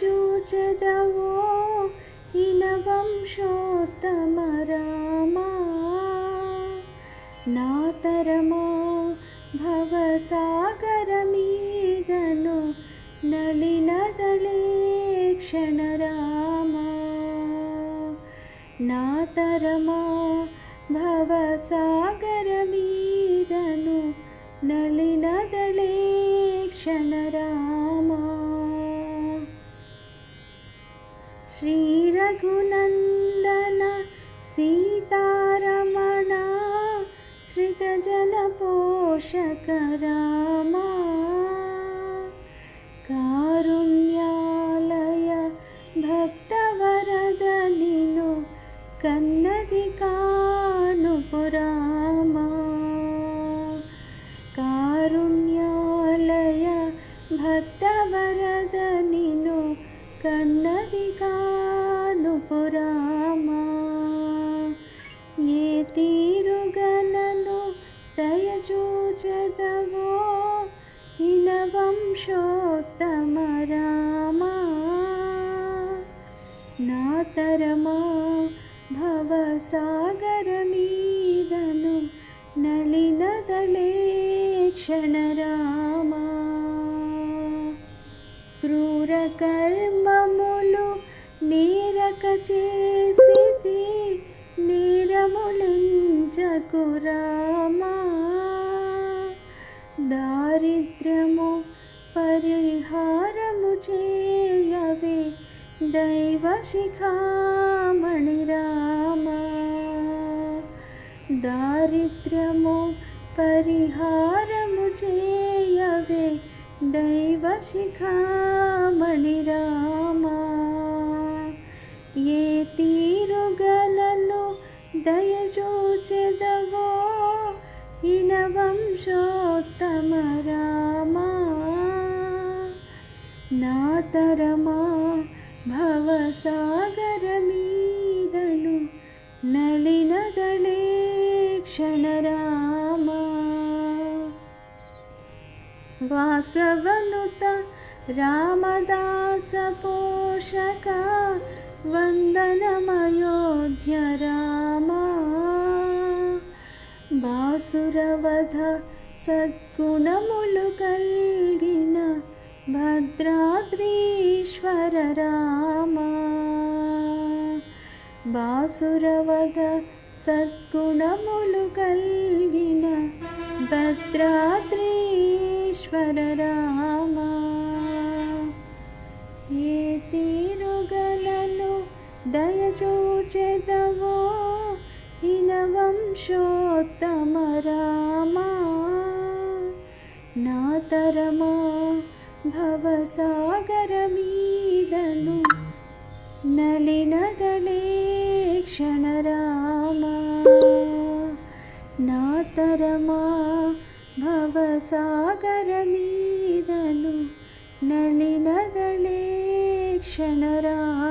చూచెదవో ఇలవంశోత్తమ రామా. నా తరమో భవసాగర మీదను నళినదళే క్షణ రామా నా తరమా భవసాగర మీదను నళినదళే క్షణ రామా श्रीरघुनन्दन सीतारमणा श्रितजनपोषकरामा कारुण्यालय भक्तवरदनिनु कन्नदिकानुपुरा कारुण्यालय भक्त దయచూచదవో ఇన వంశోత్తమ రామా నాతరమా భవసాగరమీదను నళినదళే క్షణరామా? క్రూర కర్మములు నీరక చేసితి నీరములించకు రామా దారిద్ర్యము పరిహారము చేయవే దైవ శిఖామణి రామ. దారిద్ర్యము పరిహారము చేయవే దైవ శిఖామణి రామ. ఏ తీరుగలను దయచూచెదవో ीनवंशोत्तमरामा नातरमा भवसागरमीदनु नळिनदले क्षणराम। वासवनुत रामदासपोषक वन्दनमयोध्य राम వందనమయోధ్య సద్గుణములు కలిగిన భద్రాద్రీశ్వర రామ. బాసురవధ సద్గుణములు కలిగిన భద్రాద్రీశ్వర రామ. ఏ తీరుగలను దయచూచెదవో వంశోత్తమ రామా నాతరమా భవసాగరమీదను నళినదళే క్షణరామా నాతరమా భవసాగరమీదను నళినదళే క్షణరామా